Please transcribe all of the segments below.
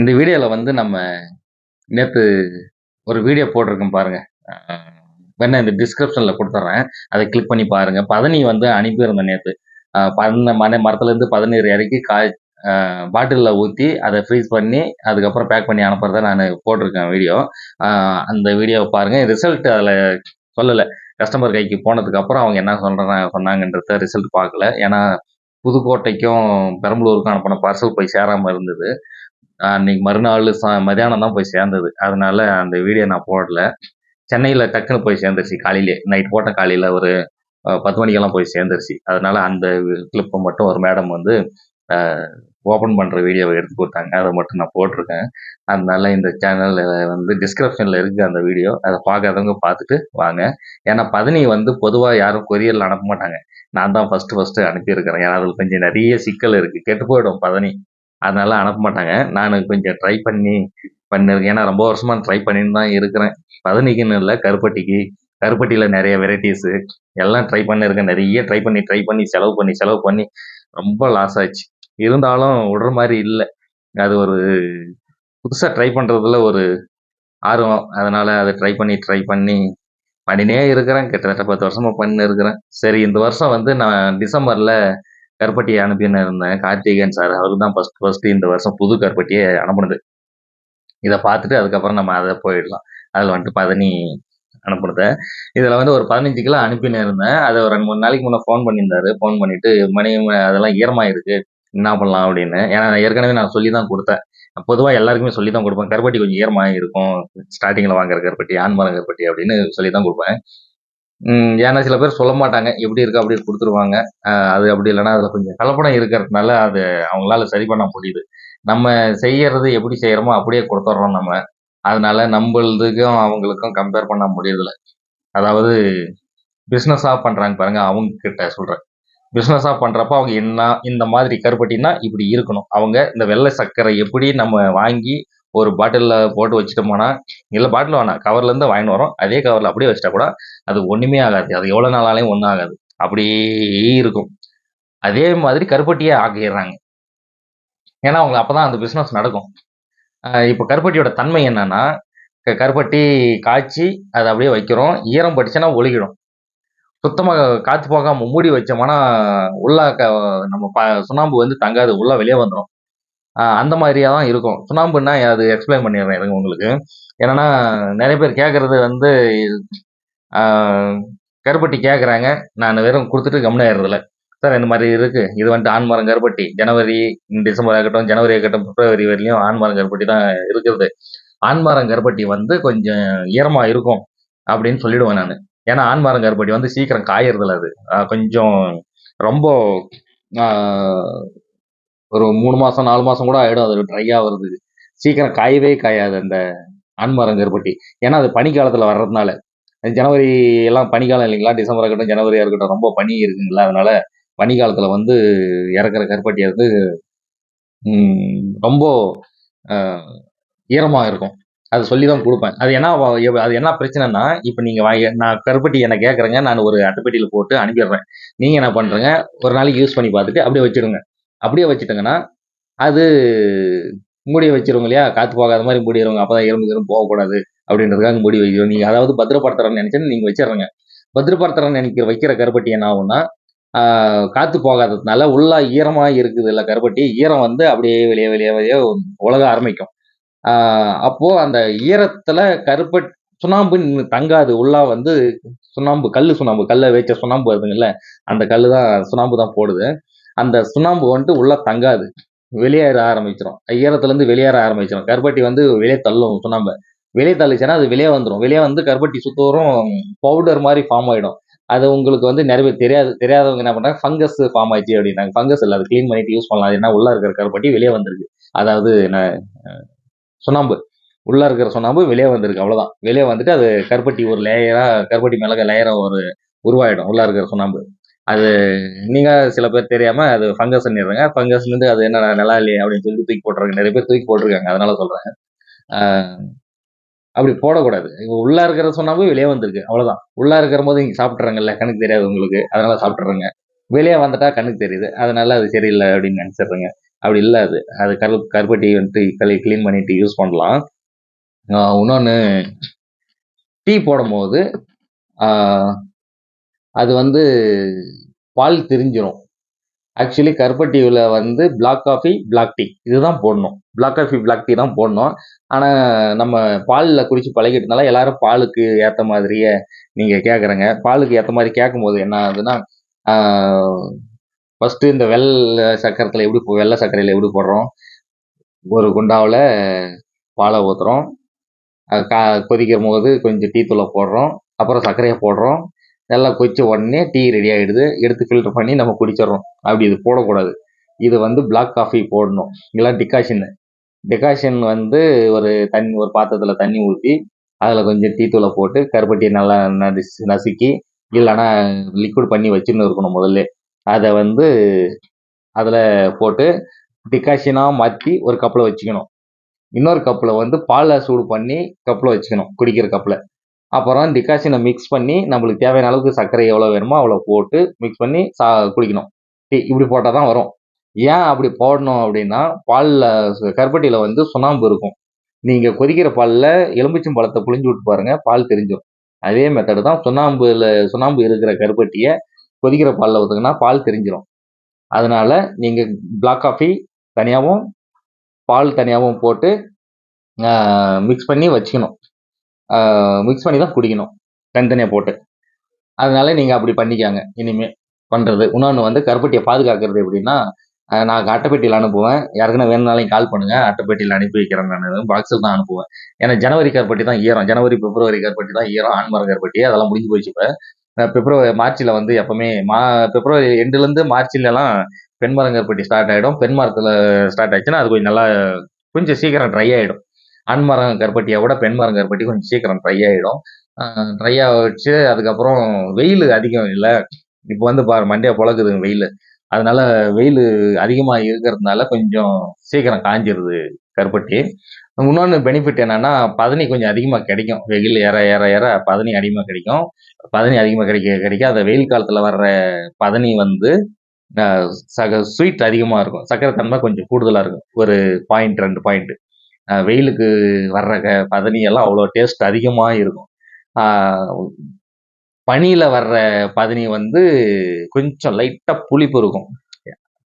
இந்த வீடியோவில் வந்து நம்ம நேற்று ஒரு வீடியோ போட்டிருக்கோம் பாருங்க. வேணா இந்த டிஸ்கிரிப்ஷனில் கொடுத்துட்றேன் அதை கிளிக் பண்ணி பாருங்க. பதனி வந்து அனுப்பியிருந்தேன் நேற்று அ பண்ண மன மரத்துலேருந்து பதநீர் இறக்கி காய் பாட்டிலில் ஊற்றி அதை ஃப்ரீஸ் பண்ணி, அதுக்கப்புறம் பேக் பண்ணி அனுப்புறத நான் போட்டிருக்கேன் வீடியோ. அந்த வீடியோவை பாருங்கள் ரிசல்ட் அதில் சொல்லலை கஸ்டமர் கைக்கு போனதுக்கப்புறம் அவங்க என்ன சொல்கிறாங்க சொன்னாங்கன்றத ரிசல்ட் பார்க்கல. ஏன்னா, புதுக்கோட்டைக்கும், பெரம்பலூருக்கும் அனுப்பின பார்சல் போய் சேராமல் இருந்தது. அன்னைக்கு மறுநாள் சா மதியானம் தான் போய் சேர்ந்தது. அதனால அந்த வீடியோ நான் போடல. சென்னையில் டக்குனு போய் சேர்ந்துருச்சு காலையிலே நைட் போட்ட காலையில் ஒரு பத்து மணிக்கெல்லாம் போய் சேர்ந்துருச்சு. அதனால அந்த கிளிப்பை மட்டும் ஒரு மேடம் வந்து ஓப்பன் பண்ணுற வீடியோவை எடுத்து கொடுத்தாங்க அதை மட்டும் நான் போட்டிருக்கேன். அதனால இந்த சேனலில் வந்து டிஸ்கிரிப்ஷனில் இருக்குது அந்த வீடியோ. அதை பார்க்காதவங்க பார்த்துட்டு வாங்க. ஏன்னா பதனி வந்து பொதுவாக யாரும் கொரியரில் அனுப்ப மாட்டாங்க. நான் தான் ஃபஸ்ட்டு ஃபஸ்ட்டு அனுப்பியிருக்கிறேன். ஏன்னா அதில் கொஞ்சம் நிறைய சிக்கல் இருக்குது கெட்டு போயிடும் பதனி. அதனால அனுப்ப மாட்டாங்க. நான் கொஞ்சம் ட்ரை பண்ணி பண்ணிருக்கேன். ஏன்னா ரொம்ப வருஷமா ட்ரை பண்ணின்னு தான் இருக்கிறேன். பதனிக்குன்னு இல்லை கருப்பட்டிக்கு. கருப்பட்டியில் நிறைய வெரைட்டிஸு எல்லாம் ட்ரை பண்ணியிருக்கேன். நிறைய ட்ரை பண்ணி, ட்ரை பண்ணி, செலவு பண்ணி, செலவு பண்ணி ரொம்ப லாஸ் ஆச்சு. இருந்தாலும் விடுற மாதிரி இல்லை அது ஒரு புதுசாக ட்ரை பண்ணுறதுல ஒரு ஆர்வம். அதனால் அதை ட்ரை பண்ணி, ட்ரை பண்ணி பண்ணினே இருக்கிறேன். கிட்டத்தட்ட பத்து வருஷமாக பண்ணின்னு இருக்கிறேன். சரி இந்த வருஷம் வந்து நான் டிசம்பரில் கருப்பட்டியை அனுப்பின்னு இருந்தேன். கார்த்திகேயன் சார். அவரு தான் ஃபர்ஸ்ட் ஃபர்ஸ்ட்டு இந்த வருஷம் புது கருப்பட்டியை அனுப்புனது. இதை பார்த்துட்டு அதுக்கப்புறம் நம்ம அதை போயிடலாம். அதில் வந்துட்டு பதனி அனுப்புனதை இதில் வந்து ஒரு 15 கிலோ அனுப்பின்னு இருந்தேன். அதை ஒரு 2, 3 நாளைக்கு முன்னே ஃபோன் பண்ணியிருந்தாரு. ஃபோன் பண்ணிட்டு, "மணி அதெல்லாம் ஈரமாயிருக்கு என்ன பண்ணலாம்?" அப்படின்னு. ஏன்னா ஏற்கனவே நான் சொல்லி தான் கொடுத்தேன் பொதுவாக எல்லாருக்குமே சொல்லி தான் கொடுப்பேன் கருப்பட்டி கொஞ்சம் ஈரமாக இருக்கும். ஸ்டார்டிங்கில் வாங்குற கருப்பட்டி, ஆண்மரம் கருப்பட்டி அப்படின்னு சொல்லி தான் கொடுப்பேன் ஏன்னா சில பேர் சொல்ல மாட்டாங்க. எப்படி இருக்கோ அப்படியே கொடுத்துருவாங்க அது அப்படி இல்லைன்னா அதில் கொஞ்சம் கலப்படம் இருக்கிறதுனால அது அவங்களால சரி பண்ண முடியுது. நம்ம செய்யறது எப்படி செய்றோமோ அப்படியே கொடுத்துட்றோம் நம்ம. அதனால நம்மளுதுக்கும் அவங்களுக்கும் கம்பேர் பண்ண முடியறதில்ல. அதாவது பிஸ்னஸாக பண்ணுறாங்க பாருங்க, அவங்க கிட்ட சொல்கிறேன் பிஸ்னஸாக பண்ணுறப்ப அவங்க என்ன இந்த மாதிரி கருப்பட்டின்னா இப்படி இருக்கணும். அவங்க இந்த வெள்ளை சர்க்கரை எப்படி நம்ம வாங்கி ஒரு பாட்டிலில் போட்டு வச்சுட்டோம்னா, இல்லை பாட்டில் வேணாம். கவர்லேருந்து வாங்கின்னு வரோம். அதே கவர்ல அப்படியே வச்சுட்டா கூட, அது ஒன்றுமே ஆகாது. அது எவ்வளோ நாளாலையும் ஒன்றும் ஆகாது. அப்படியே இருக்கும். அதே மாதிரி கருப்பட்டியே ஆக்கிடுறாங்க ஏன்னா, அவங்க அப்பதான் அந்த பிஸ்னஸ் நடக்கும். இப்போ கருப்பட்டியோட தன்மை என்னன்னா, க கருப்பட்டி காய்ச்சி அதை அப்படியே வைக்கிறோம். ஈரம் பட்டுச்சுன்னா ஒழுகிடும். சுத்தமாக காத்து போகாம மூடி வச்சோம்னா, உள்ள க நம்ம ப சுண்ணாம்பு வந்து தங்காது. உள்ள வெளியே வந்துடும் அந்த மாதிரியா தான் இருக்கும். சுண்ணாம்புன்னா அது எக்ஸ்பிளைன் பண்ணிடுறேன் இருங்க உங்களுக்கு. என்னன்னா, நிறைய பேர் கேட்கறது வந்து கருப்பட்டி கேட்குறாங்க நான் வெறும் கொடுத்துட்டு கம்முனு ஆயிடுறதில்ல. சார் இந்த மாதிரி இருக்கு. இது வந்துட்டு ஆண்மரம் கருப்பட்டி. ஜனவரி, டிசம்பர் ஆகட்டும், ஜனவரி ஆகட்டும், பிப்ரவரி வரையிலும் ஆண்மரம் கருப்பட்டி தான் இருக்கிறது. ஆண்மரம் கருப்பட்டி வந்து கொஞ்சம் ஈரமாக இருக்கும். அப்படின்னு சொல்லிடுவேன் நான் ஏன்னா, ஆண்மரம் கருப்பட்டி வந்து சீக்கிரம் காயறதில்ல அது. கொஞ்சம் ரொம்ப ஒரு மூணு மாசம், நாலு மாசம் கூட ஆயிடும் அது ட்ரை ஆவறதுக்கு. சீக்கிரம் காயவே காயாது அந்த ஆண்மரம் கருப்பட்டி. ஏன்னா, அது பனிக்காலத்தில் வர்றதுனால. ஜனவரி எல்லாம் பனிக்காலம் இல்லைங்களா? டிசம்பர் இருக்கட்டும் ஜனவரியாக இருக்கட்டும் ரொம்ப பனி இருக்குங்களா? அதனால பனிக்காலத்தில் வந்து இறக்குற கருப்பட்டி வந்து ரொம்ப ஈரமாக இருக்கும். அது சொல்லி தான் கொடுப்பேன் அது என்ன அது என்ன பிரச்சனைன்னா, இப்போ நீங்கள் வாங்கி நான் கருப்பட்டி என்ன கேட்குறேங்க நான் ஒரு அட்டைப்பெட்டியில போட்டு அனுப்பிடுறேன். நீங்கள் என்ன பண்ணுறேங்க ஒரு நாளைக்கு யூஸ் பண்ணி பார்த்துட்டு அப்படியே வச்சுடுங்க. அப்படியே வச்சுட்டோங்கன்னா அது மூடி வச்சுருவோம் இல்லையா? காத்து போகாத மாதிரி மூடிடுவாங்க அப்போ தான் எறும்பு எறும்பு போகக்கூடாது அப்படின்றதுக்காக மூடி வைக்கிறோம். நீங்கள் அதாவது பத்திரப்படுத்துறேன்னு நினச்சேன்னு நீங்கள் வச்சிடுறங்க பத்திரப்படுத்துறேன்னு நினைக்கிற வைக்கிற கருப்பட்டி என்ன ஆகும்னா, காற்று காத்து போகாததுனால உள்ள இருக்குது இருக்குதுல்ல கருப்பட்டி, ஈரம் வந்து அப்படியே வெளியே வெளியே வெளியே உலக ஆரம்பிக்கும். அப்போது அந்த ஈரத்தில் கருப்பட் சுண்ணாம்பு தங்காது. உள்ளா வந்து சுண்ணாம்பு கல் சுண்ணாம்பு கல்ல வச்ச சுண்ணாம்பு வருதுங்கல்ல, அந்த கல் தான் சுண்ணாம்பு தான் போடுது. அந்த சுண்ணாம்பு வந்துட்டு உள்ள தங்காது. வெளியேற ஆரம்பிச்சிடும் ஈரத்திலேருந்து வெளியேற ஆரம்பிச்சிடும் கருப்பட்டி வந்து வெளியே தள்ளும் சுண்ணாம்ப. வெளியே தள்ளிச்சுன்னா அது வெளியே வந்துடும் வெளியே வந்து கருப்பட்டி சுத்தோறும் பவுடர் மாதிரி ஃபார்ம் ஆயிடும். அது உங்களுக்கு வந்து நிறைய பேர் தெரியாது. தெரியாதவங்க என்ன பண்ணாங்க ஃபங்கஸ் ஃபார்ம் ஆயிடுச்சு அப்படின்னாங்க. ஃபங்கஸ் இல்லை அது க்ளீன் பண்ணிட்டு யூஸ் பண்ணலாம். ஏன்னா, உள்ள இருக்கிற கருப்பட்டி வெளியே வந்திருக்கு. அதாவது என்ன சுண்ணாம்பு. உள்ள இருக்கிற சுண்ணாம்பு வெளியே வந்திருக்கு. அவ்வளோதான். வெளியே வந்துட்டு அது கருப்பட்டி ஒரு லேயரா கருப்பட்டி மேல லேயரா ஒரு உருவாயிடும். உள்ள இருக்கிற சுண்ணாம்பு. அது நீங்க சில பேர் தெரியாம அது ஃபங்கஸ் பண்ணிடுறேங்க ஃபங்கஸ்லேருந்து அது என்ன நல்லா இல்லையே அப்படின்னு சொல்லி தூக்கி போட்டுருங்க நிறைய பேர் தூக்கி போட்டுருக்காங்க. அதனால சொல்றேன். அப்படி போடக்கூடாது. உள்ள இருக்கிற சொன்னாவே வெளியே வந்திருக்கு. அவ்வளோதான். உள்ள இருக்கிறபோது நீங்க சாப்பிட்றாங்கல்ல கணக்கு தெரியாது உங்களுக்கு. அதனால சாப்பிட்றாங்க வெளியே வந்துட்டா கண்ணுக்கு தெரியுது. அதனால அது சரியில்லை அப்படின்னு நெனச்சிடுறீங்க. அப்படி இல்லை அது. அது கரு கருப்பட்டி வந்துட்டு கழுவி கிளீன் பண்ணிட்டு யூஸ் பண்ணலாம். இன்னொன்று டீ போடும்போது, அது வந்து பால் திரிஞ்சிடும் ஆக்சுவலி கருப்பட்டியில் வந்து பிளாக் காஃபி, பிளாக் டீ இதுதான் போடணும். பிளாக் காஃபி, பிளாக் டீ தான் போடணும். ஆனால் நம்ம பாலில் குடிச்சு பழகிட்டனால எல்லாரும் பாலுக்கு ஏற்ற மாதிரியே நீங்கள் கேட்குறங்க. பாலுக்கு ஏற்ற மாதிரி கேட்கும்போது என்ன ஆகுதுன்னா, ஃபஸ்ட்டு இந்த வெள்ளை சக்கரத்தில் எப்படி வெள்ளை சக்கரையில் எப்படி போடுறோம்? ஒரு குண்டாவில் பாலை ஊற்றுறோம் அது கா கொதிக்கும்போது கொஞ்சம் டீ தூளை போடுறோம். அப்புறம் சர்க்கரையை போடுறோம். நல்லா கொதிச்ச உடனே டீ ரெடி ஆகிடுது எடுத்து ஃபில்டர் பண்ணி நம்ம குடிச்சிடுறோம். அப்படி இது போடக்கூடாது. இது வந்து பிளாக் காஃபி போடணும். இல்லை டிகாஷன் டிகாஷன் வந்து ஒரு தண்ணி ஒரு பாத்திரத்தில் தண்ணி ஊற்றி அதில் கொஞ்சம் டீ போட்டு கருப்பட்டியை நல்லா நடிஸ் நசுக்கி, இல்லைன்னா லிக்விட் பண்ணி வச்சுன்னு இருக்கணும் முதல்ல அதை வந்து அதில் போட்டு டிகாஷனாக மாற்றி ஒரு கப்பில் வச்சுக்கணும். இன்னொரு கப்பில் வந்து பாலை சூடு பண்ணி கப்பில் வச்சுக்கணும். குடிக்கிற கப்பில் அப்புறம் டிகாஷன மிக்ஸ் பண்ணி நம்மளுக்கு தேவையான அளவுக்கு சர்க்கரை எவ்வளோ வேணுமோ அவ்வளோ போட்டு மிக்ஸ் பண்ணி சா குடிக்கணும். டீ இப்படி போட்டால் தான் வரும். ஏன் அப்படி போடணும் அப்படின்னா, பாலில் கருப்பட்டியில் வந்து சுண்ணாம்பு இருக்கும். நீங்கள் கொதிக்கிற பாலில் எலுமிச்சம் பழத்தை புளிஞ்சு விட்டு பாருங்கள் பால் திரிஞ்சிரும். அதே மெத்தடு தான் சுண்ணாம்புல சுண்ணாம்பு இருக்கிற கருப்பட்டியை கொதிக்கிற பாலில் ஊற்றுங்கன்னா பால் தெரிஞ்சிடும் அதனால நீங்கள் பிளாக் காஃபி தனியாகவும் பால் தனியாகவும் போட்டு மிக்ஸ் பண்ணி வச்சுக்கணும். மிக்ஸ் பண்ணி தான் குடிக்கணும். தனித்தனியாக போட்டு. அதனால நீங்கள் அப்படி பண்ணிக்காங்க இனிமேல் பண்ணுறது இன்னொன்று வந்து கருப்பட்டியை பாதுகாக்கிறது எப்படின்னா, நான் அட்டைப்பட்டியில் அனுப்புவேன். யாருக்குன்னா வேணுனாலையும் கால் பண்ணுங்கள் அட்டைப்பெட்டியில் அனுப்பி வைக்கிறேன் நான் பாக்ஸில் தான் அனுப்புவேன். ஏன்னா ஜனவரி கருப்பட்டி தான் ஈரம். ஜனவரி, பிப்ரவரி கருப்பட்டி தான் ஈரம். ஆண்மரம் கருப்பட்டி. அதெல்லாம் முடிஞ்சு போயிடுச்சு இப்போ பிப்ரவரி மார்ச்சில் வந்து எப்பவுமே மா பிப்ரவரி எண்டுலேருந்து மார்ச்லலாம் பெண் கருப்பட்டி ஸ்டார்ட் ஆகிடும் பெண் மரத்தில் ஸ்டார்ட் ஆச்சுன்னா, அது கொஞ்சம் நல்லா கொஞ்சம் சீக்கிரம் ட்ரை ஆகிடும் ஆண் மரம் கருப்பட்டிய விட பெண் மரம் கருப்பட்டி கொஞ்சம் சீக்கிரம் ட்ரை ஆயிடும். ட்ரை ஆவச்சு அதுக்கப்புறம் வெயில் அதிகம் இல்லை இப்போ வந்து பாரு மண்டியாக பொளக்குதுங்க வெயில் அதனால வெயில் அதிகமாக இருக்கிறதுனால கொஞ்சம் சீக்கிரம் காய்ஞ்சிருது கருப்பட்டி. இன்னொன்று பெனிஃபிட் என்னன்னா, பதனி கொஞ்சம் அதிகமாக கிடைக்கும். வெயில் ஏற ஏற ஏற பதனி அதிகமாக கிடைக்கும். பதனி அதிகமாக கிடைக்க கிடைக்க அந்த வெயில் காலத்தில் வர்ற பதனி வந்து சக ஸ்வீட் அதிகமாக இருக்கும். சர்க்கரை தன்மை கொஞ்சம் கூடுதலாக இருக்கும். ஒரு 0.2 பாயிண்ட். வெயிலுக்கு வர்ற க பதனியெல்லாம் அவ்வளோ டேஸ்ட் அதிகமாக இருக்கும். பனியில் வர்ற பதனி வந்து கொஞ்சம் லைட்டாக புளிப்பு இருக்கும்.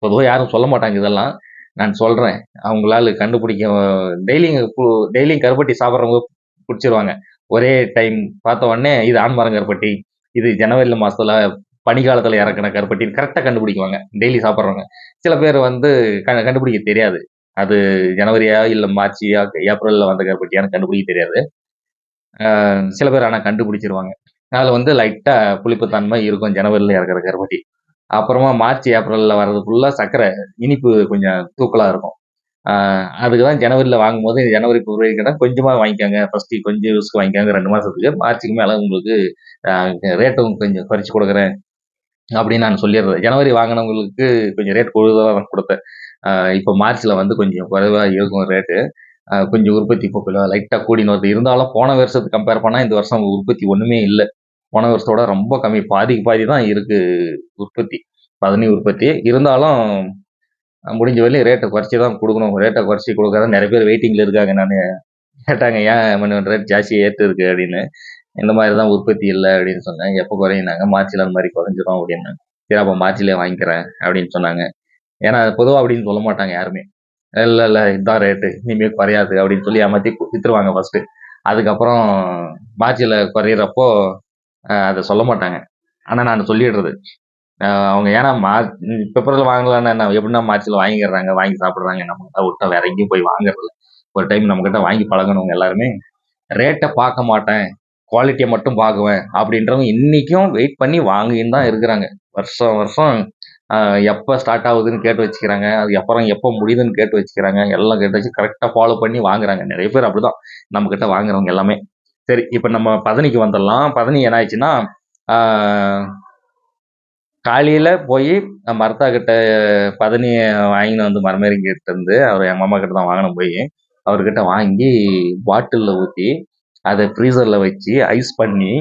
பொதுவாக யாரும் சொல்ல மாட்டாங்க இதெல்லாம். நான் சொல்கிறேன் அவங்களால கண்டுபிடிக்க டெய்லியும் டெய்லியும் கருப்பட்டி சாப்பிட்றவங்க பிடிச்சிருவாங்க ஒரே டைம் பார்த்த உடனே இது ஆண்மரம் கருப்பட்டி. இது ஜனவரி மாதத்தில் பனிக்காலத்தில் இறக்குன கருப்பட்டின்னு கரெக்டாக கண்டுபிடிக்குவாங்க. டெய்லி சாப்பிட்றவங்க சில பேர் வந்து க கண்டுபிடிக்க தெரியாது. அது ஜனவரியா, இல்லை மார்ச்சியா, ஏப்ரலில் வந்த கருப்பட்டியான்னு கண்டுபிடிக்க தெரியாது. சில பேர் ஆனால் கண்டுபிடிச்சிருவாங்க. அதில் வந்து லைட்டாக புளிப்புத்தன்மை இருக்கும் ஜனவரியில் இறக்குற கருப்பட்டி. அப்புறமா மார்ச், ஏப்ரலில் வர்றது ஃபுல்லாக சர்க்கரை இனிப்பு கொஞ்சம் தூக்கலாக இருக்கும். அதுக்கு தான் ஜனவரியில் வாங்கும்போது ஜனவரி, பிப்ரவரிக்குனா கொஞ்சமாக வாங்கிக்கோங்க. ஃபர்ஸ்ட்டு கொஞ்சம் யூஸ்க்கு வாங்கிக்காங்க ரெண்டு மாதத்துக்கு மார்ச்சுக்கு மேலே உங்களுக்கு ரேட்டும் கொஞ்சம் குறைச்சி கொடுக்குறேன் அப்படின்னு நான் சொல்லிடுறேன் ஜனவரி வாங்கினவங்களுக்கு கொஞ்சம் ரேட் கூடுதலா தான் இப்போ இப்ப மார்ச்ல வந்து கொஞ்சம் குறைவாக இருக்கும் ரேட்டு. கொஞ்சம் உற்பத்தி இப்போ லைட்டாக கூடின்னு வருது. இருந்தாலும் போன வருஷத்துக்கு கம்பேர் பண்ணால் இந்த வருஷம் உற்பத்தி ஒன்றுமே இல்லை போன வருஷத்தோட ரொம்ப கம்மி. பாதிக்கு பாதி தான் இருக்கு உற்பத்தி. பதனி உற்பத்தி. இருந்தாலும் முடிஞ்ச வரையும் ரேட்டை குறைச்சி தான் கொடுக்கணும் ரேட்டை குறைச்சி கொடுக்காத நிறைய பேர் வெயிட்டிங்கில் இருக்காங்க. நான் கேட்டாங்க, "ஏன் ரேட் ஜாஸ்தி ஏத்துருக்கு?" அப்படின்னு. "இந்த மாதிரி தான் உற்பத்தி இல்லை அப்படின்னு சொன்னேன். "எப்போ குறையினாங்க மார்ச்சில் அந்த மாதிரி குறைஞ்சிரும்" அப்படின்னு "சரி அப்போ மார்ச்சிலே வாங்கிக்கிறேன்" அப்படின்னு சொன்னாங்க. ஏன்னா பொதுவா அப்படின்னு சொல்ல மாட்டாங்க யாருமே. "இல்ல, இல்ல இதான் ரேட்டு. இனிமே குறையாது" அப்படின்னு சொல்லி ஏமாற்றி வித்துருவாங்க ஃபஸ்ட்டு அதுக்கப்புறம் மார்ச்சில் குறையிறப்போ அதை சொல்ல மாட்டாங்க. ஆனா நான் சொல்லிடுறது. அவங்க ஏன்னா மார்ச் பிப்ரவரியில் வாங்கலாம்னா என்ன எப்படின்னா மார்ச்சில் வாங்கிக்கிறாங்க. வாங்கி சாப்பிடுறாங்க. நம்மகிட்ட விட்டா வேற எங்கேயும் போய் வாங்குறதில்ல. ஒரு டைம் நம்மக்கிட்ட வாங்கி பழகணுங்க எல்லாருமே, ரேட்டை பார்க்க மாட்டேன். குவாலிட்டியை மட்டும் பார்க்குவேன் அப்படின்றவங்க இன்னைக்கும் வெயிட் பண்ணி வாங்கின்னு தான் இருக்கிறாங்க. வருஷம் வருஷம் எப்போ ஸ்டார்ட் ஆகுதுன்னு கேட்டு வச்சுக்கிறாங்க. அது அப்புறம் எப்போ முடியுதுன்னு கேட்டு வச்சுக்கிறாங்க. எல்லாம் கேட்டு வச்சு கரெக்டாக ஃபாலோ பண்ணி வாங்குறாங்க. நிறைய பேர் அப்படிதான். நம்மக்கிட்ட வாங்குறவங்க எல்லாமே. சரி இப்போ நம்ம பதனிக்கு வந்துடலாம். பதனி என்ன ஆயிடுச்சுன்னா, காலையில் போய் போயி மர்த்தா கிட்ட பதனியை வாங்கின்னு வந்து மரமேறிங்கிட்ட இருந்து, அவர் எங்கள் மாமா கிட்ட தான் வாங்கின போய் அவர்கிட்ட வாங்கி பாட்டிலில் ஊற்றி அதை ஃப்ரீசரில் வச்சு ஐஸ் பண்ணி,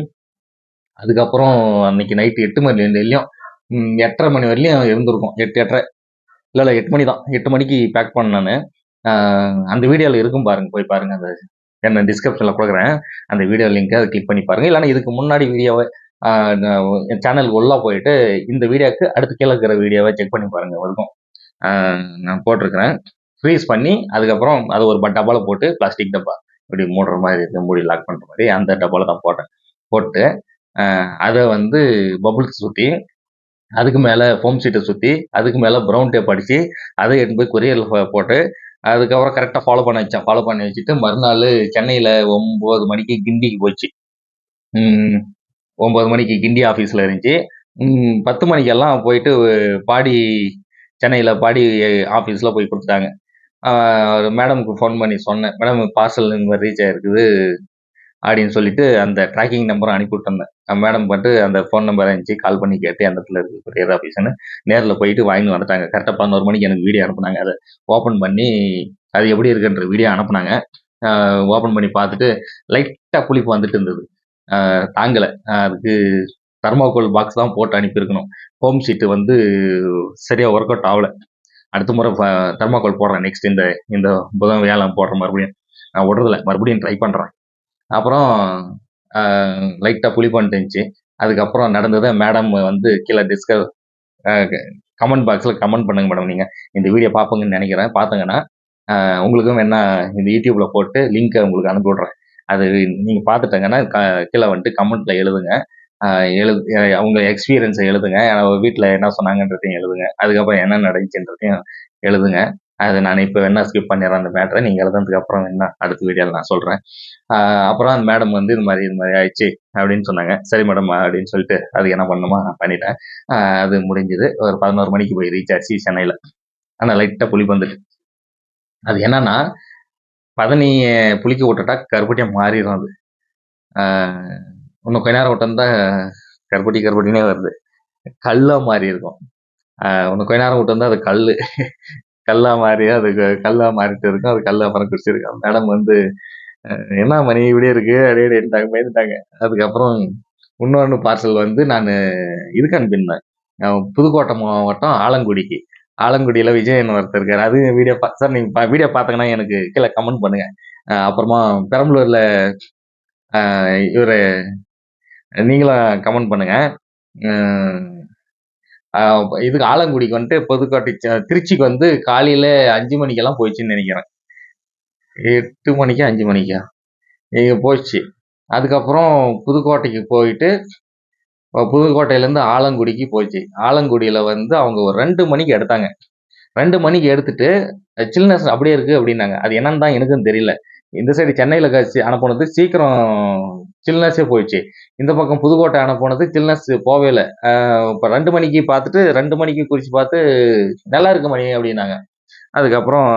அதுக்கப்புறம் அன்னைக்கு நைட்டு எட்டு மணி வரையிலும் எட்டரை மணி வரலையும் இருந்திருக்கும். 8, 8:30 இல்லை இல்லை எட்டு மணி தான் எட்டு மணிக்கு பேக் பண்ணேன்னு அந்த வீடியோவில் இருக்கும் பாருங்க போய் பாருங்க. அந்த என்ன டிஸ்கிரிப்ஷனில் கொடுக்குறேன். அந்த வீடியோ லிங்க்கை அதை கிளிக் பண்ணி பாருங்கள் இல்லைன்னா இதுக்கு முன்னாடி வீடியோவை என் சேனலுக்கு உள்ளே போயிட்டு இந்த வீடியோக்கு அடுத்து கீழே இருக்கிற வீடியோவை செக் பண்ணி பாருங்கள் வரைக்கும் நான் போட்டிருக்கிறேன். ஃப்ரீஸ் பண்ணி அதுக்கப்புறம் அது ஒரு டப்பாவில் போட்டு பிளாஸ்டிக் டப்பா இப்படி மூடுற மாதிரி இருக்குது மூடி லாக் பண்ணுற மாதிரி அந்த டப்பாவில் தான் போட்டேன். போட்டு அதை வந்து பபுள்ஸ் சுற்றி அதுக்கு மேலே ஃபோம் சீட்டை சுற்றி அதுக்கு மேலே ப்ரௌன் டேப் அடித்து அதை எடுத்து போய் கொரியரில் போட்டு அதுக்கப்புறம் கரெக்டாக ஃபாலோ பண்ண வச்சேன். ஃபாலோ பண்ணி வச்சுட்டு மறுநாள் சென்னையில் ஒம்பது மணிக்கு கிண்டிக்கு போச்சு. ஒம்பது மணிக்கு கிண்டி ஆஃபீஸில் இருந்துச்சு. பத்து மணிக்கெல்லாம் போயிட்டு பாடி சென்னையில் பாடி ஆஃபீஸில் போய் கொடுத்துட்டாங்க. மேடமுக்கு ஃபோன் பண்ணி சொன்னேன். மேடம் பார்சல் இந்த மாதிரி ரீச் ஆகிருக்குது அப்படின்னு சொல்லிட்டு அந்த ட்ராக்கிங் நம்பரும் அனுப்பி விட்டுருந்தேன் மேடம் பட்டு அந்த ஃபோன் நம்பர் இருந்துச்சு. கால் பண்ணி கேட்டு அந்த இடத்துல இருக்கு கொரியர் ஆஃபீஸ்னு நேரில் போயிட்டு வாங்கி வந்துட்டாங்க. கரெக்டாக பதினோரு மணிக்கு எனக்கு வீடியோ அனுப்புனாங்க. அதை ஓப்பன் பண்ணி அது எப்படி இருக்குன்ற வீடியோ அனுப்புனாங்க. ஓப்பன் பண்ணி பார்த்துட்டு லைட்டாக புளிப்பு வந்துட்டு இருந்தது. தாங்கலை. அதுக்கு தர்மாக்கோல் பாக்ஸ் தான் போட்டு அனுப்பியிருக்கணும். ஹோம் ஷீட்டு வந்து சரியாக ஒர்க் அவுட் ஆகலை. அடுத்த முறை தர்மாக்கோல் போடுறேன். நெக்ஸ்ட் இந்த இந்த புதன் வேலை போடுறேன் மறுபடியும். நான் விடுறதில்ல. மறுபடியும் ட்ரை பண்ணுறேன் அப்புறம் லைட்டாக புளி பண்ணிட்டு அதுக்கப்புறம் நடந்ததை மேடம் வந்து கீழே டிஸ்கஸ் கமெண்ட் பாக்ஸில் கமெண்ட் பண்ணுங்க மேடம் நீங்கள் இந்த வீடியோ பார்ப்பங்கன்னு நினைக்கிறேன். பார்த்தங்கன்னா உங்களுக்கும் வேணா இந்த யூடியூப்பில் போட்டு லிங்க்கை உங்களுக்கு அனுப்பி விட்றேன். அது நீங்கள் பார்த்துட்டங்கன்னா க கீழே வந்துட்டு கமெண்ட்டில் எழுதுங்க. எழு எழுது அவங்க எக்ஸ்பீரியன்ஸை எழுதுங்க. வீட்டில் என்ன சொன்னாங்கன்றதையும் எழுதுங்க. அதுக்கப்புறம் என்ன நடந்துச்சுன்றதையும் எழுதுங்க. அது நான் இப்போ வேணா ஸ்கிப் பண்ணிடுறேன் அந்த மேட்டரை நீங்கள் எழுதுனதுக்கு அப்புறம் வேணா அடுத்த வீடியோவில் நான் சொல்கிறேன் அப்புறம் அந்த மேடம் வந்து இது மாதிரி இது மாதிரி ஆயிடுச்சு அப்படின்னு சொன்னாங்க. சரி மேடம் அப்படின்னு சொல்லிட்டு அது என்ன பண்ணுமா நான் பண்ணிட்டேன். அது முடிஞ்சது. ஒரு பதினோரு மணிக்கு போய் ரீச் ஆச்சு சென்னையில். ஆனால் லைட்டாக புளி வந்துட்டு. அது என்னன்னா பதனியை புளிக்க விட்டுட்டா கருப்பட்டியாக மாறிடும் அது. இன்னும் கொஞ்ச நேரம் விட்டோம்னா கருப்பட்டி கருப்பட்டினே வருது. கல்லாக மாறி இருக்கும் ஒன்று கொஞ்ச நேரம் விட்டு வந்தால் அது கல் கல்லா மாறி அது கல்லா மாறிட்டு இருக்கும். அது கல்லா அப்புறம் குடிச்சிருக்கோம். மேடம் வந்து என்ன மணி இப்படியே இருக்கு. அப்படியே எடுத்தாங்க பயந்துட்டாங்க அதுக்கப்புறம் இன்னொன்று பார்சல் வந்து நான் இதுக்கு அனுப்பியிருந்தேன். புதுக்கோட்டை மாவட்டம் ஆலங்குடிக்கு. ஆலங்குடியில் விஜயன் ஒருத்தர் இருக்காரு. அது வீடியோ பா சார் நீங்கள் வீடியோ பார்த்தீங்கன்னா எனக்கு கீழே கமெண்ட் பண்ணுங்க. அப்புறமா பெரம்பலூரில் இவர் நீங்களும் கமெண்ட் பண்ணுங்க. இதுக்கு ஆலங்குடிக்கு வந்துட்டு புதுக்கோட்டை ச- திருச்சிக்கு வந்து காலையில அஞ்சு மணிக்கெல்லாம் போயிடுச்சுன்னு நினைக்கிறேன். எட்டு மணிக்கா அஞ்சு மணிக்கா? இங்க போயிடுச்சு அதுக்கப்புறம் புதுக்கோட்டைக்கு போயிட்டு புதுக்கோட்டையிலேருந்து ஆலங்குடிக்கு போச்சு. ஆலங்குடியில் வந்து அவங்க ஒரு ரெண்டு மணிக்கு எடுத்தாங்க. ரெண்டு மணிக்கு எடுத்துட்டு சில்னஸ் அப்படியே இருக்குது அப்படின்னாங்க. அது என்னன்னு தான் எனக்கும் தெரியல. இந்த சைடு சென்னையில் கழிச்சு அனுப்புனது. சீக்கிரம் சில்னஸே போயிடுச்சு. இந்த பக்கம் புதுக்கோட்டை அனுப்புனது. சில்னஸ் போவே இல்லை இப்போ ரெண்டு மணிக்கு பார்த்துட்டு ரெண்டு மணிக்கு குறித்து பார்த்து நல்லா இருக்கு மணி அப்படின்னாங்க. அதுக்கப்புறம்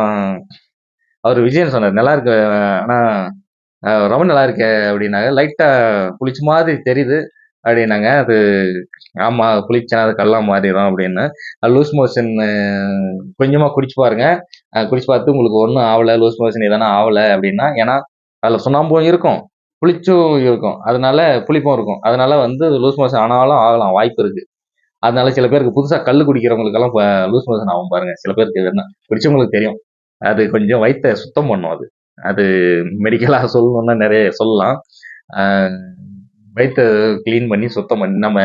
அவர் விஜயன் சொன்னார் நல்லா இருக்கு ஆனால் ரொம்ப நல்லா இருக்கு அப்படின்னாங்க. லைட்டாக குளிச்ச மாதிரி தெரியுது. அப்படின்னாங்க. அது ஆமாம் புளிச்சா அது கல்லாம் மாறிடும் அப்படின்னு. லூஸ் மோஷன் கொஞ்சமாக குடிச்சு பாருங்க. குடிச்சு பார்த்து உங்களுக்கு ஒன்றும் ஆகலை லூஸ் மோஷன் எதனா ஆகலை அப்படின்னா ஏன்னா அதில் சுண்ணாம்பும் இருக்கும் புளிச்சும் இருக்கும். அதனால புளிப்பும் இருக்கும். அதனால வந்து லூஸ் மோஷன் ஆனாலும் ஆகலாம் வாய்ப்பு இருக்கு. அதனால சில பேருக்கு புதுசாக கல் குடிக்கிறவங்களுக்கெல்லாம் லூஸ் மோஷன் ஆகும் பாருங்க. சில பேருக்கு வேணா குடிச்சவங்களுக்கு தெரியும். அது கொஞ்சம் வயிற்ற சுத்தம் பண்ணும் அது. அது மெடிக்கலாக சொல்லணும்னா நிறைய சொல்லலாம். வயிற்று கிளீன் க்ளீன் பண்ணி சுத்தம் பண்ணி நம்ம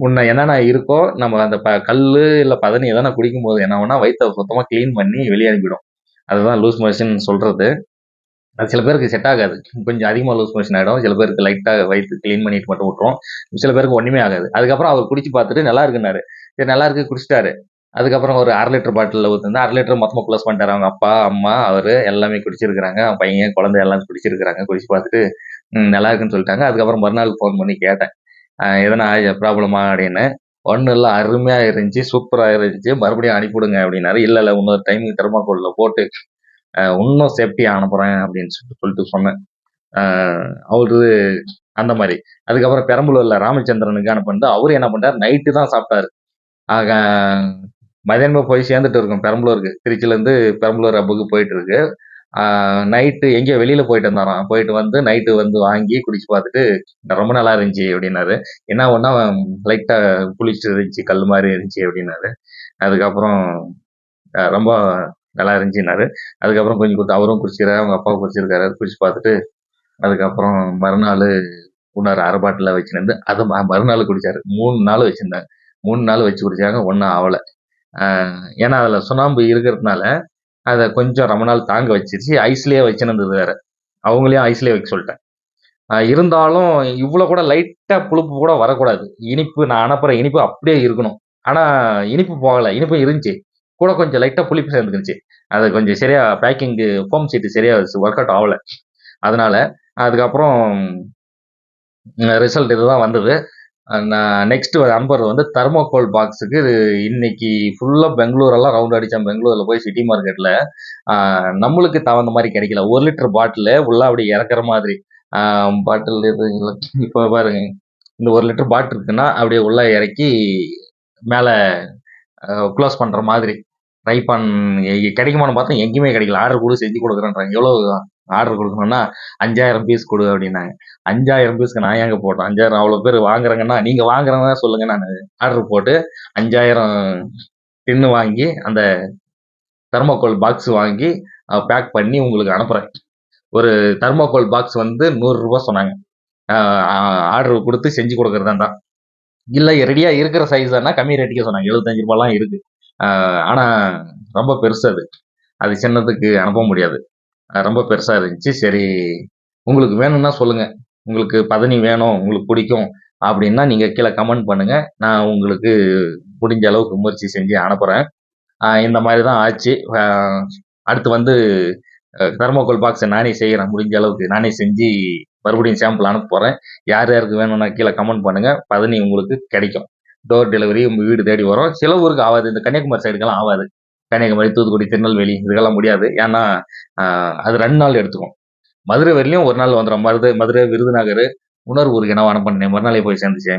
முன்ன என்னென்ன இருக்கோ நம்ம அந்த ப கல் இல்லை பதனி எதனா குடிக்கும் போது என்ன ஆகும்னா வயித்தை சுத்தமாக க்ளீன் பண்ணி வெளியே அனுப்பிடும். அதுதான் லூஸ் மோஷன் சொல்கிறது அது சில பேருக்கு செட் ஆகாது. கொஞ்சம் அதிகமாக லூஸ் மோஷன் ஆகிடும் சில பேருக்கு லைட்டாக வயிற்று க்ளீன் பண்ணிட்டு மட்டும் விட்டுரும். சில பேருக்கு ஒன்றுமே ஆகாது. அதுக்கப்புறம் அவர் குடிச்சு பார்த்துட்டு நல்லா இருக்குன்னாரு. சரி நல்லா இருக்கு குடிச்சிட்டாரு. அதுக்கப்புறம் ஒரு அரை லிட்டர் பாட்டிலில் ஊற்றுந்து அரை லிட்டர் மொத்தமாக க்ளோஸ் பண்ணிட்டாரு. அவங்க அப்பா அம்மா அவர் எல்லாமே குடிச்சிருக்கிறாங்க. பையன் குழந்தை எல்லாம் குடிச்சிருக்கிறாங்க. குடிச்சு பார்த்துட்டு நல்லா இருக்குன்னு சொல்லிட்டாங்க. அதுக்கப்புறம் மறுநாள் ஃபோன் பண்ணி கேட்டேன். எதனா ப்ராப்ளமா அப்படின்னு. ஒன்றும் இல்லை அருமையாக இருந்துச்சு சூப்பராக இருந்துச்சு. மறுபடியும் அனுப்பிவிடுங்க அப்படின்னாரு. இல்லை இல்லை இன்னொரு டைம் தெர்மாக்கோலில் போட்டு இன்னும் சேஃப்டியாக அனுப்புகிறேன் அப்படின்னு சொல்லிட்டு சொல்லிட்டு சொன்னேன். அவரு அந்த மாதிரி. அதுக்கப்புறம் பெரம்பலூரில் ராமச்சந்திரனுக்கு அனுப்பினது. அவர் என்ன பண்ணார் நைட்டு தான் சாப்பிட்டாரு. ஆக மதியானமாக போய் சேர்ந்துட்டு இருக்கோம் பெரம்பலூருக்கு. திருச்சிலேருந்து பெரம்பலூர் அப்புக்கு போயிட்டு இருக்கு. நைட்டு எங்கேயோ வெளியில போயிட்டு இருந்தாராம் போயிட்டு வந்து நைட்டு வந்து வாங்கி குடிச்சு பார்த்துட்டு ரொம்ப நல்லா இருந்துச்சு அப்படின்னாரு என்ன ஒன்றா லைட்டாக புளிச்சு இருந்துச்சு கல் மாதிரி இருந்துச்சு அப்படின்னாரு அதுக்கப்புறம் ரொம்ப நல்லா இருந்துச்சுனாரு அதுக்கப்புறம் கொஞ்சம் கொடுத்து அவரும் குடிச்சிக்கிறாரு, அவங்க அப்பாவும் குடிச்சிருக்காரு. குடிச்சு பார்த்துட்டு, அதுக்கப்புறம் மறுநாள் இன்னொரு அரை பாட்டில்ல வச்சுருந்து அத மறுநாள் குடிச்சாரு. மூணு நாள் வச்சுருந்தாங்க மூணு நாள் வச்சு குடிச்சாங்க. ஒன்றும் ஆகலை ஏன்னா அதில் சுண்ணாம்பு இருக்கிறதுனால, அதை கொஞ்சம் ரொம்ப நாள் தாங்க வச்சிருச்சு ஐஸ்லேயே வச்சுன்னு வேற. அவங்களையும் ஐஸ்லேயே வைக்க சொல்லிட்டேன் இருந்தாலும் இவ்வளோ கூட லைட்டாக புளிப்பு கூட வரக்கூடாது. இனிப்பு நான் அனுப்புற இனிப்பு அப்படியே இருக்கணும். ஆனால் இனிப்பு போகலை இனிப்பு இருந்துச்சு. கூட கொஞ்சம் லைட்டாக புளிப்பு சேர்ந்துக்கிருச்சு. அது கொஞ்சம் சரியாக பேக்கிங்கு ஃபோம் சீட்டு சரியாக ஒர்க் அவுட் ஆகலை அதனால அதுக்கப்புறம் ரிசல்ட் இதுதான் வந்தது. நான் நெக்ஸ்ட்டு நெக்ஸ்ட் அம்பர் வந்து தெர்மோகோல் பாக்ஸுக்கு இன்னைக்கு ஃபுல்லாக பெங்களூரெல்லாம் ரவுண்ட் அடிச்சேன். பெங்களூரில் போய் சிட்டி மார்க்கெட்டில் நம்மளுக்கு தகுந்த மாதிரி கிடைக்கல. ஒரு லிட்டர் பாட்டிலு உள்ள அப்படி இறக்குற மாதிரி. பாட்டில் இது இப்போ பாருங்க. இந்த ஒரு லிட்டர் பாட்டில் இருக்குன்னா, அப்படியே உள்ள இறக்கி மேலே க்ளோஸ் பண்ணுற மாதிரி. ட்ரை பண் கிடைக்குமான்னு பார்த்தா எங்கேயுமே கிடைக்கல. ஆர்டர் கூட செஞ்சு கொடுக்குறேன்றாங்க எவ்வளோ ஆர்டர் கொடுக்கணும்னா அஞ்சாயிரம் பீஸ் கொடு அப்படின்னாங்க. 5000 பீஸ்க்கு நான் ஏங்க போட்டேன்? 5000 அவ்வளோ பேர் வாங்குறாங்கன்னா, நீங்கள் வாங்குறவங்க சொல்லுங்க. நான் ஆர்டர் போட்டு 5000 டின்னு வாங்கி, அந்த தெர்மோகோல் பாக்ஸ் வாங்கி பேக் பண்ணி உங்களுக்கு அனுப்புகிறேன் ஒரு தெர்மோகோல் பாக்ஸ் வந்து நூறுரூபா சொன்னாங்க. ஆர்டர் கொடுத்து செஞ்சு குடுக்குறதா தான் இல்லை ரெடியாக இருக்கிற சைஸ்ன்னா கம்மி ரேட்டுக்கே சொன்னாங்க. எழுபத்தஞ்சு ரூபாலாம் இருக்குது ஆனால் ரொம்ப பெருசு அது. அது சின்னதுக்கு அனுப்ப முடியாது. ரொம்ப பெருசா இருந்துச்சு. சரி உங்களுக்கு வேணும்னா சொல்லுங்க. உங்களுக்கு பதனி வேணும், உங்களுக்கு பிடிக்கும் அப்படின்னா, நீங்க கீழே கமெண்ட் பண்ணுங்க. நான் உங்களுக்கு முடிஞ்ச அளவுக்கு முயற்சி செஞ்சு அனுப்புறேன். இந்த மாதிரி தான் ஆச்சு. அடுத்து வந்து தெர்மோகோல் பாக்ஸ நானே செய்கிறேன் முடிஞ்ச அளவுக்கு நானே செஞ்சு மறுபடியும் சாம்பிள் அனுப்ப போறேன். யார் யாருக்கு வேணும்னா கீழே கமெண்ட் பண்ணுங்க. பதனி உங்களுக்கு கிடைக்கும். டோர் டெலிவரி உங்க வீடு தேடி வரும். சில ஊருக்கு ஆகாது இந்த கன்னியாகுமரி சைடுக்கெல்லாம் ஆகாது கன்னியாகுமரி, தூத்துக்குடி, திருநெல்வேலி இதுக்கெல்லாம் முடியாது. ஏன்னா, அது ரெண்டு நாள் எடுத்துக்கும். மதுரை வரலையும் ஒரு நாள் வந்துரும். மருது மதுரை, விருதுநகர், உணர்வு ஊருக்கு என்னவோ பண்ணேன் மறுநாளே போய் சேர்ந்துச்சு.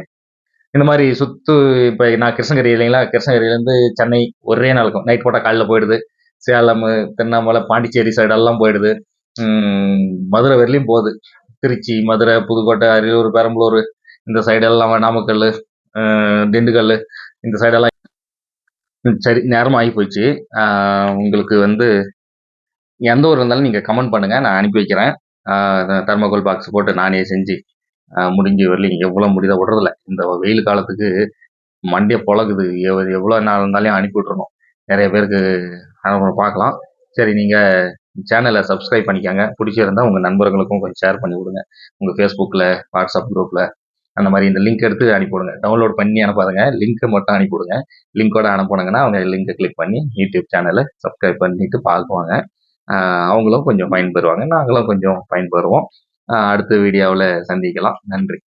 இந்த மாதிரி சுத்து இப்போ நான் கிருஷ்ணகிரி இல்லைங்களா? கிருஷ்ணகிரியிலேருந்து சென்னை ஒரே நாள் இருக்கும். நைட் போட்டால் காலையில் போயிடுது. சேலம், திருவண்ணாமலை, பாண்டிச்சேரி சைடெல்லாம் போயிடுது. மதுரை வரலையும் போகுது. திருச்சி, மதுரை, புதுக்கோட்டை, அரியலூர், பெரம்பலூர் இந்த சைடெல்லாம் நாமக்கல் திண்டுக்கல் இந்த சைடெல்லாம் சரி நேரமும் ஆகி போச்சு. உங்களுக்கு வந்து எந்த ஊர் இருந்தாலும் நீங்கள் கமெண்ட் பண்ணுங்கள் நான் அனுப்பி வைக்கிறேன். தர்மகோல் பாக்ஸ் போட்டு நானே செஞ்சு முடிஞ்சு முடிஞ்ச எவ்வளோ முடியுதோ விடுறதில்ல. இந்த வெயில் காலத்துக்கு மண்டைய பழகுது எவ் எவ்வளோ நாள் இருந்தாலும் அனுப்பி விட்றணும் நிறைய பேருக்கு அனுப்ப பார்க்கலாம். சரி நீங்கள் சேனலை சப்ஸ்கிரைப் பண்ணிக்கங்க. பிடிச்சிருந்தா உங்கள் நண்பர்களுக்கும் கொஞ்சம் ஷேர் பண்ணி விடுங்க. உங்கள் ஃபேஸ்புக்கில் வாட்ஸ்அப் குரூப்பில் அந்த மாதிரி இந்த லிங்க் எடுத்து அனுப்பிவிடுங்க டவுன்லோட் பண்ணி அனுப்பாதுங்க லிங்க்கை மட்டும் அனுப்பிவிடுங்க லிங்க்கோட அனுப்புனாங்கன்னா அவங்க லிங்கை கிளிக் பண்ணி யூடியூப் சேனலை சப்ஸ்கிரைப் பண்ணிட்டு பார்க்குவாங்க. அவங்களும் கொஞ்சம் பயன்பெறுவாங்க. நாங்களும் கொஞ்சம் பயன்பெறுவோம். அடுத்த வீடியோவில் சந்திக்கலாம். நன்றி.